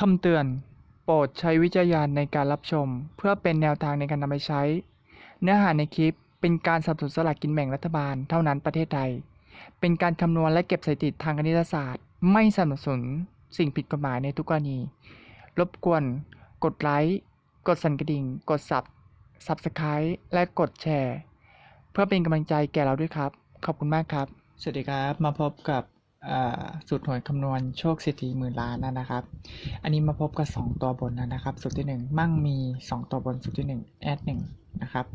คำเตือน โปรดใช้วิจารณญาณในการรับชม เพื่อเป็นแนวทางในการนำไปใช้ เนื้อหาในคลิปเป็นการสับสนสลากกินแบ่งรัฐบาลเท่านั้นประเทศไทย เป็นการคำนวณและเก็บสถิติทางคณิตศาสตร์ ไม่สนับสนุนสิ่งผิดกฎหมายในทุกกรณี รบกวน กดไลค์กดสั่นกระดิ่ง กดสับ Subscribe และกดแชร์ เพื่อเป็นกำลังใจแก่เราด้วยครับ ขอบคุณมากครับ สวัสดีครับ มาพบกับ สูตรหน่วยคำนวณโชคเศรษฐีหมื่นล้านนะครับ อันนี้มาพบกับ 2 ตัวบนนะครับ สูตรที่ 1 มั่งมี 2 ตัวบนสูตรที่1แอด1นะครับ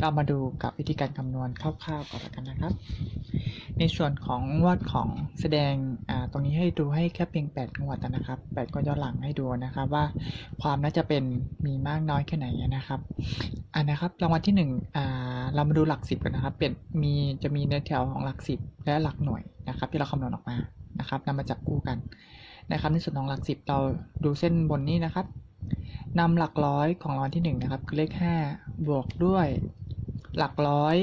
เรามาดูกับวิธีการคำนวณคร่าวๆก่อนแล้วกันนะครับ ในส่วนของงวดของแสดงตรงนี้ให้ดูให้แค่เพียง8งวดนะครับ8ก็ย้อนหลังให้ดูนะครับว่าความน่าจะเป็นมีมากน้อยแค่ไหนนะครับอ่านะครับรางวัลที่1อ่าเรามาดูหลัก 10 กันนะครับ เป็นมีจะมีในแถวของหลัก 10 และหลักหน่วยนะครับ ที่เราคำนวณออกมานะครับนำมาจับคู่กันนะครับ ในส่วนของหลัก 10 เราดูเส้นบนนี้นะครับนำหลักร้อยของรางวัลที่1นะครับคือเลข 5 บวกด้วย หลักร้อย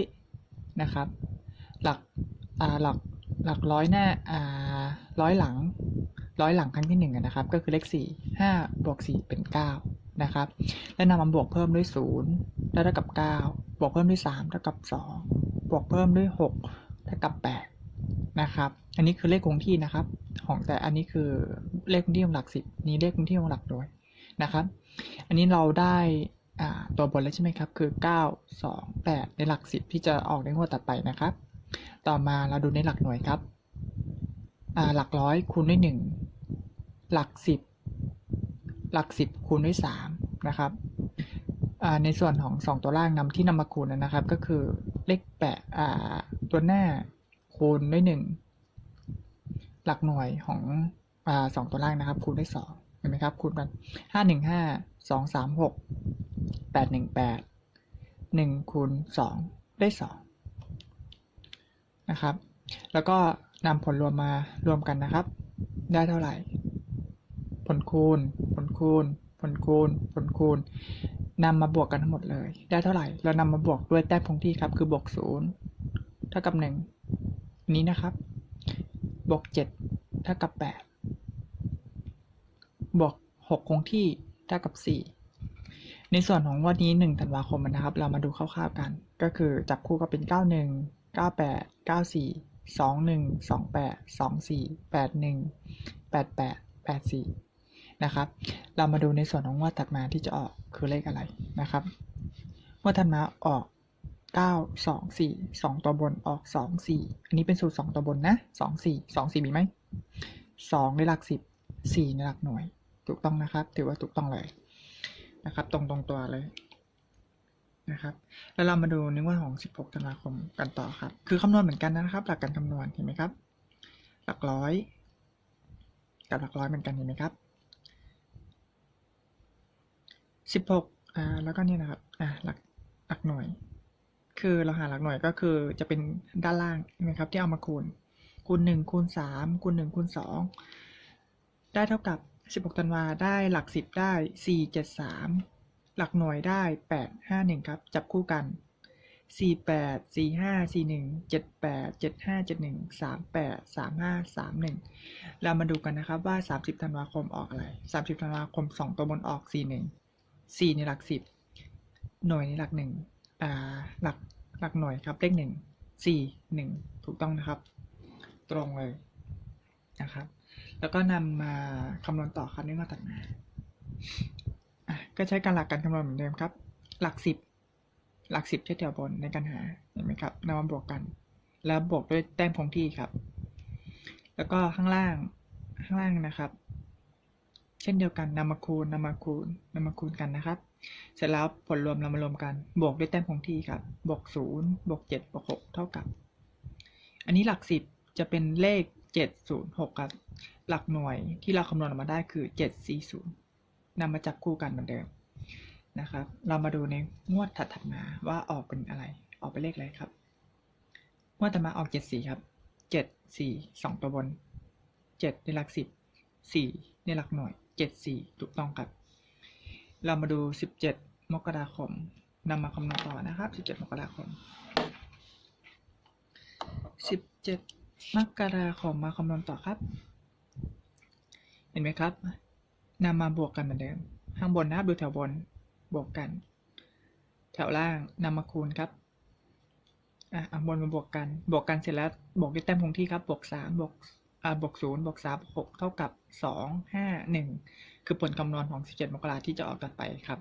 นะครับ หลักหลักหลักร้อยหน้าร้อยหลังร้อยหลังครั้งที่หนึ่งอะนะครับ ก็คือเลขสี่ห้าบวกสี่เป็นเก้านะครับ แล้วนำมาบวกเพิ่มด้วยศูนย์ได้เท่ากับเก้าบวกเพิ่มด้วยสามเท่ากับสองบวกเพิ่มด้วยหกเท่ากับแปดนะครับ อันนี้คือเลขคงที่นะครับ ของแต่อันนี้คือเลขคงที่ของหลักสิบนี้เลขคงที่ของหลักร้อยนะครับ อันนี้เราได้ ตัวบนแล้วใช่ไหมครับ คือ 9 2 8 ในหลัก 10 ที่จะออกในงวดต่อไปนะครับ ต่อมาเราดูในหลักหน่วยครับหลักร้อยคูณด้วย 1 หลัก 10 หลัก 10 คูณด้วย 3 นะครับในส่วนของ 2 ตัวล่างนำที่นำมาคูณนะครับ ก็คือเลขแปดตัวหน้าคูณด้วย 1 หลักหน่วยของอสองตัวล่างนะครับ คูณด้วย2เห็นไหมครับคูณกัน5 1 5 2 3 6 แปดหนึ่งแปดหนึ่งคูณสองได้สองนะครับ แล้วก็นำผลรวมมารวมกันนะครับ ได้เท่าไหร่ ผลคูณ ผลคูณ ผลคูณ ผลคูณนำมาบวกกันทั้งหมดเลย ได้เท่าไหร่ เรานำมาบวกด้วยแต้มคงที่ครับ คือบวกศูนย์เท่ากับหนึ่งนี้นะครับ บวกเจ็ดเท่ากับแปดบวก6คงที่เท่ากับ4 ในส่วนของวันนี้1ธันวาคมนะครับ เรามาดูคร่าวๆกัน ก็คือจับคู่ก็เป็น 91 98 94 21 28 24 81 88 84นะครับ เรามาดูในส่วนของงวดถัดมาที่จะออกคือเลขอะไรนะครับงวดถัดมาออก 9 2 4 2 ตัวบนออก 2 4 อันนี้เป็นสูตร 2 ตัวบนนะ 2 4 2 4 มีไหม 2 ในหลัก 10 4 ในหลักหน่วย ถูกต้องนะครับ ถือว่าถูกต้องเลย นะครับ ตรงตรงตัวเลยนะครับ แล้วเรามาดูในวันของ 16 ธันวาคมกันต่อครับ คือคำนวณเหมือนกันนะครับ หลักการคำนวณเห็นไหมครับ หลักร้อย กับหลักร้อยเหมือนกันเห็นไหมครับ 16อ่าแล้วก็เนี่ยนะครับอ่าหลักหลักหน่วย คือเราหาหลักหน่วยก็คือจะเป็นด้านล่างใช่ไหมครับที่เอามาคูณคูณ1คูณ3คูณ1คูณ2ได้เท่ากับ 16 ธันวาได้หลัก 10 ได้ 4 7 3 หลักหน่วยได้ 8 5 1 ครับ จับคู่กัน 4 8 4 5 4 1 7 8 7 5 7 1 3 8 3 5 3 1 เรามาดูกันนะครับว่า 30 ธันวาคมออกอะไร 30 ธันวาคม 2 ตัวบนออก 4 1 4 ในหลัก 10 หน่วยในหลัก1อ่าหลักหลักหน่วยครับเลข 1 4 1 ถูกต้องนะครับ ตรงเลยนะครับ แล้วก็นำมาคำนวณต่อครับนี่มาตัดมาก็ใช้การหลักการคำนวณเหมือนเดิมครับ หลักสิบหลักสิบใช้แถวบนในการหาเห็นไหมครับนำมาบวกกัน แล้วบวกด้วยแต้มคงที่ครับ แล้วก็ข้างล่างข้างล่างนะครับ เช่นเดียวกันนำมาคูณนำมาคูณนำมาคูณกันนะครับ เสร็จแล้วผลรวมเรามารวมกัน บวกด้วยแต้มคงที่ครับบวกศูนย์บวกเจ็ดบวกหกเท่ากับ อันนี้หลักสิบจะเป็นเลข เจ็ดศูนย์หกครับ หลักหน่วยที่เราคำนวณออกมาได้คือ 740นำมาจับคู่กันเหมือนเดิมนะครับ เรามาดูในงวดถัดมาว่าออกเป็นอะไร ออกเป็นเลขอะไรครับ งวดถัดมาออก 74 ครับ 74 2 ตัวบน 7 ในหลัก 10 4 ในหลักหน่วย 74 ถูกต้องครับ เรามาดู 17 มกราคมนำมาคำนวณต่อนะครับ 17 มกราคม 17 มกราคมมาคำนวณต่อครับ เห็นไหมครับนำมาบวกกันเหมือนเดิม ข้างบนนะครับดูแถวบนบวกกัน แถวล่างนำมาคูณครับอะเอาบนมาบวกกัน บวกกันเสร็จแล้ว บวกด้วยแต้มคงที่ครับ บวกสามบวกอ่าบวกศูนย์บวกสามบวกหกเท่ากับสองห้าหนึ่งคือผลคำนวณของสิบเจ็ดมกราที่จะออกกันไปครับ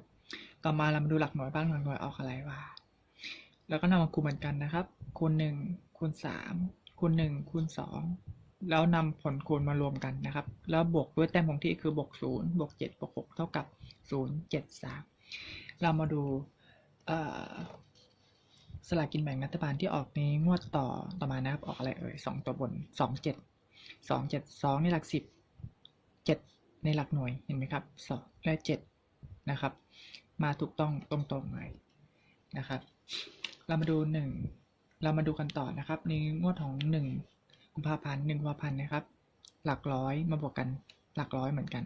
ต่อมาเรามาดูหลักหน่วยบ้างหลักหน่วยออกอะไรวะแล้วก็นำมาคูณเหมือนกันนะครับ คูณหนึ่งคูณสาม คูณหนึ่งคูณสองแล้วนำผลคูณมารวมกันนะครับ แล้วบวกด้วยแต้มคงที่คือบวกศูนย์บวกเจ็ดบวกหกเท่ากับศูนย์เจ็ดสามเรามาดูสลากกินแบ่งรัฐบาลที่ออกในงวดต่อต่อมานะครับ ออกอะไรเอ่ยสองตัวบนสองเจ็ดสองเจ็ดสองในหลักสิบเจ็ดในหลักหน่วยเห็นไหมครับสองและเจ็ดนะครับ มาถูกต้องตรงๆเลยนะครับ เรามาดูหนึ่ง เรามาดูกันต่อนะครับในงวดของหนึ่งกุมภาพันธ์หนึ่งกุมภาพันธ์นะครับ หลักร้อยมาบวกกันหลักร้อยเหมือนกัน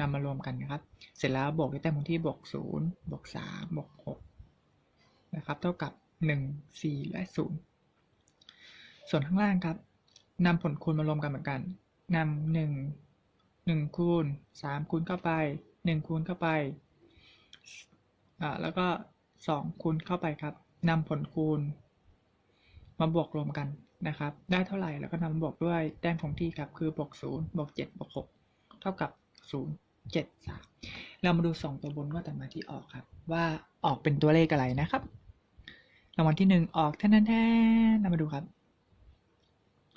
นำมารวมกันนะครับ เสร็จแล้วบวกด้วยแต้มคงที่บวกศูนย์บวกสามบวกหกนะครับ เท่ากับหนึ่งสี่และศูนย์ส่วนข้างล่างครับนำผลคูณมารวมกันเหมือนกันนำหนึ่งหนึ่งคูณสามคูณเข้าไปหนึ่งคูณเข้าไปอ่าแล้วก็สองคูณเข้าไปครับนำผลคูณ มาบวกรวมกันนะครับ ได้เท่าไหร่แล้วก็นำมาบวกด้วยแต้มคงที่ครับ คือบวกศูนย์บวกเจ็ดบวกหกเท่ากับศูนย์เจ็ดสามเรามาดูสองตัวบนว่าแต่มาที่ออกครับ ว่าออกเป็นตัวเลขอะไรนะครับรางวัลที่หนึ่งออกแท่นแท่นเรามาดูครับ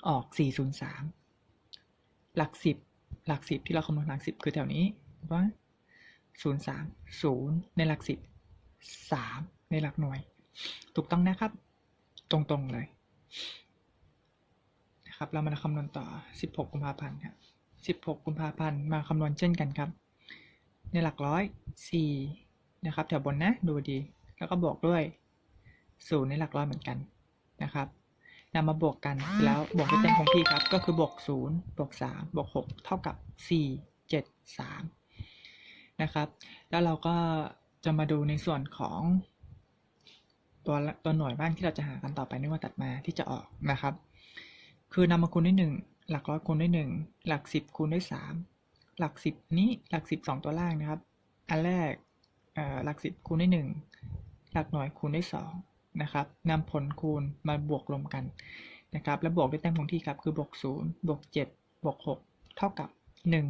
ออกสี่ศูนย์สามหลักสิบหลักสิบที่เราคำนวณหลักสิบคือแถวนี้ว่าศูนย์สามศูนย์ในหลักสิบสามในหลักหน่วย ถูกต้องนะครับ ตรงๆเลยนะครับเรามาคำนวณต่อ 16 กุมภาพันธ์ครับ16 กุมภาพันธ์มาคำนวณเช่นกันครับ ในหลักร้อยสี่นะครับ แถวบนนะดูดี แล้วก็บวกด้วยศูนย์ในหลักร้อยเหมือนกันนะครับนำมาบวกกันแล้วบวกด้วยแต้มคงที่ครับ ก็คือบวกศูนย์บวกสามบวกหกเท่ากับสี่เจ็ดสามนะครับ แล้วเราก็จะมาดูในส่วนของ ตัวตัวหน่วยบ้างที่เราจะหากันต่อไปในวันตัดมาที่จะออกนะครับ คือนำมาคูณด้วยหนึ่งหลักร้อยคูณด้วยหนึ่งหลักสิบคูณด้วยสามหลักสิบนี้หลักสิบสองตัวล่างนะครับ อันแรกหลักสิบคูณด้วยหนึ่งหลักหน่วยคูณด้วยสองนะครับนำผลคูณมาบวกรวมกันนะครับแล้วบวกด้วยแต้มคงที่ครับคือบวกศูนย์บวกเจ็ดบวกหกเท่ากับหนึ่ง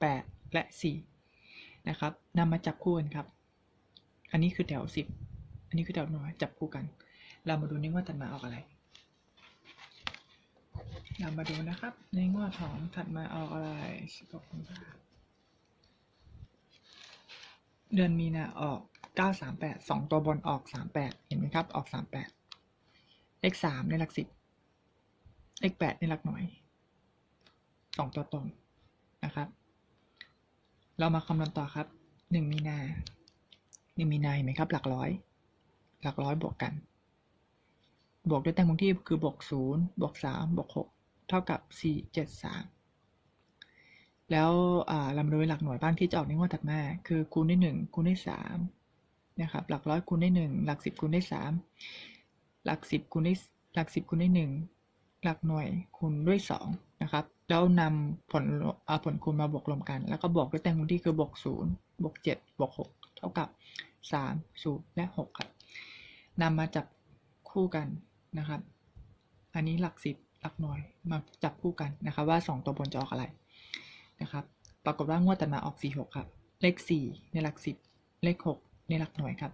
แปดและสี่นะครับนำมาจับคู่กันครับ อันนี้คือแถวสิบ นนี้คือแถวหน่วยจับคู่กัน เรามาดูในงวดถัดมาออกอะไร เรามาดูนะครับ ในงวดของถัดมาออกอะไรสิบหกกุมภาเดือนมีนาออกเก้าสามแปดสองตัวบนออกสามแปดเห็นไหมครับ ออกสามแปดเลขสามในหลักสิบเลขแปดในหลักหน่วยสองตัวตรงนะครับ เรามาคำนวณต่อครับหนึ่งมีนาหนึ่งมีนาเห็นไหมครับ หลักร้อย หลักร้อยบวกกัน บวกด้วยแต้มคงที่คือบวกศูนย์บวกสามบวกหกเท่ากับสี่เจ็ดสามแล้วเรามาดูหลักหน่วยบ้างที่จะออกในงวดถัดมา คือคูณด้วยหนึ่งคูณด้วยสามนะครับหลักร้อยคูณด้วยหนึ่งหลักสิบคูณด้วยสามหลักสิบคูณด้วยหลักสิบคูณด้วยหนึ่งหลักหน่วยคูณด้วยสองนะครับแล้วนำผลเอาผลคูณมาบวกรวมกัน แล้วก็บวกด้วยแต้มคงที่คือบวกศูนย์บวกเจ็ดบวกหกเท่ากับสามศูนย์และหกครับ นำมาจับคู่กันนะครับ อันนี้หลักสิบหลักหน่วยมาจับคู่กันนะครับ ว่าสองตัวบนจะออกอะไรนะครับ ปรากฏว่างวดตัดมาออกสี่หกครับ เลขสี่ในหลักสิบเลขหกในหลักหน่วยครับ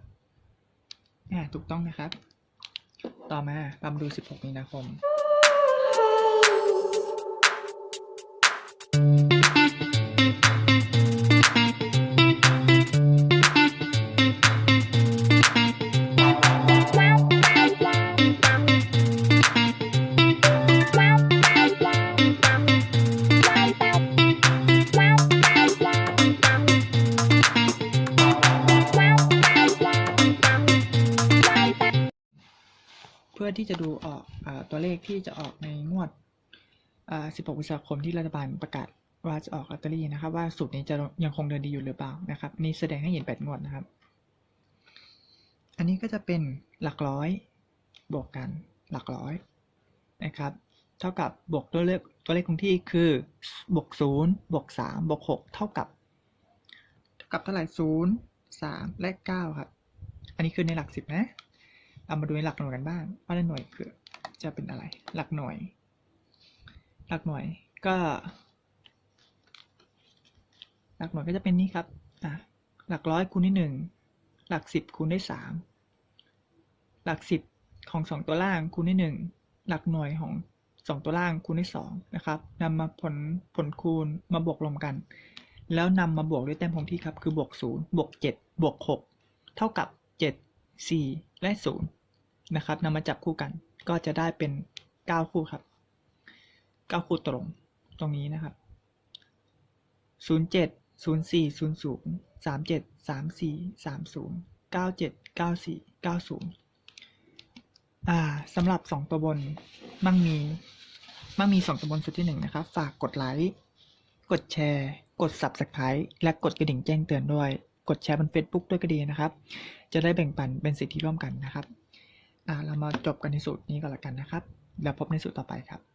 อ่าถูกต้องนะครับ ต่อมาเรามาดู 16 มีนาคม ที่จะดูออกอตัวเลขที่จะออกในงวด 16พฤษภาคมที่รัฐบาลประกาศว่าจะออกลอตเตอรี่นะครับ ว่าสูตรนี้จะยังคงเดินดีอยู่หรือเปล่านะครับนี่แสดงให้เห็นแปดงวดนะครับ อันนี้ก็จะเป็นหลักร้อยบวกกันหลักร้อยนะครับ เท่ากับบวกตัวเลขตัวเลขคงที่คือบวกศูนย์บวกสามบวกหกเท่ากับกับเท่าไหร่ศูนย์สามและเก้าครับ อันนี้คือในหลักสิบนะ เอามาดูในหลักหน่วยกันบ้างว่าในหน่วยคือจะเป็นอะไร หลักหน่วย หลักหน่วยก็ หลักหน่วยก็จะเป็นนี้ครับอะหลักร้อยคูณด้วยหนึ่งหลักสิบคูณด้วยสามหลักสิบของสองตัวล่างคูณด้วยหนึ่งหลักหน่วยของสองตัวล่างคูณด้วยสองนะครับนำมาผลผลคูณมาบวกรวมกัน แล้วนำมาบวกด้วยแต้มคงที่ครับคือบวกศูนย์บวกเจ็ดบวกหกเท่ากับเจ็ดสี่และศูนย์ นะครับนำมาจับคู่กัน ก็จะได้เป็นเก้าคู่ครับเก้าคู่ตรงตรงนี้นะครับศูนย์เจ็ดศูนย์สี่ศูนย์ศูนย์สามเจ็ดสามสี่สามศูนย์เก้าเจ็ดเก้าสี่เก้าศูนย์อ่าสำหรับสองตัวบนมั่งมีมั่งมีสองตัวบนสุดที่หนึ่งนะครับ ฝากกดไลค์กดแชร์ กด Subscribe และกดกระดิ่งแจ้งเตือนด้วย กดแชร์บน Facebook ด้วยก็ดีนะครับ จะได้แบ่งปันเป็นสิทธิร่วมกันนะครับ เรามาจบกันในสูตรนี้ก่อนละกันนะครับ แล้วพบในสูตรต่อไปครับ